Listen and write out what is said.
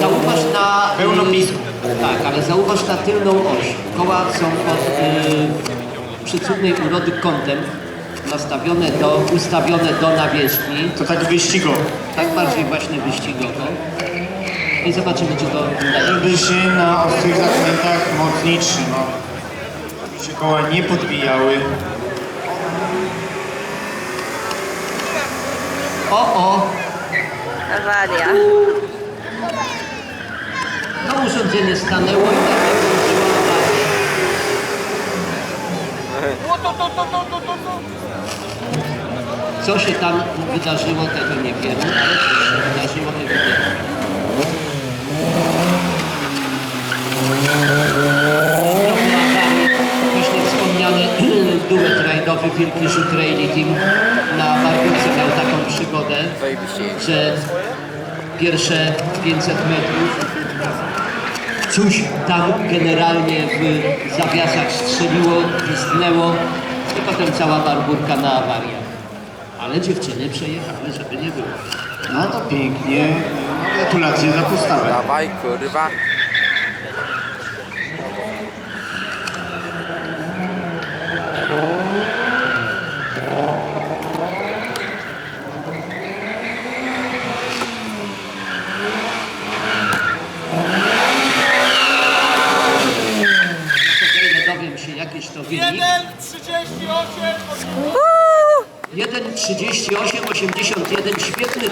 Zauważ na... Pełno pism. Tak, ale zauważ na tylną oś. Koła są pod y, przycudnej urody kątem nastawione do, ustawione do nawierzchni, To tak wyścigowo. tak bardziej właśnie wyścigowo. I zobaczymy, czy to uda. Żeby się na ostrych zakrętach mocniej trzymał. Żeby się koła nie podbijały. O, o! Awaria. No urządzenie stanęło i nagle włączyło awarię. Co się tam wydarzyło, tego nie wiemy, ale coś się wydarzyło ewidentnie. Właśnie wspomniany duet rajdowy Wielki Rzut Team na Bargórce miał taką przygodę, że pierwsze 500 metrów coś tam generalnie w zawiasach strzeliło, wystnęło i potem cała barburka na awariach. Ale dziewczyny przejechały, żeby nie było. No to pięknie. Gratulacje za postawę. Dawaj, kurwa. Się jakiś to wynik. 1,38 81, świetny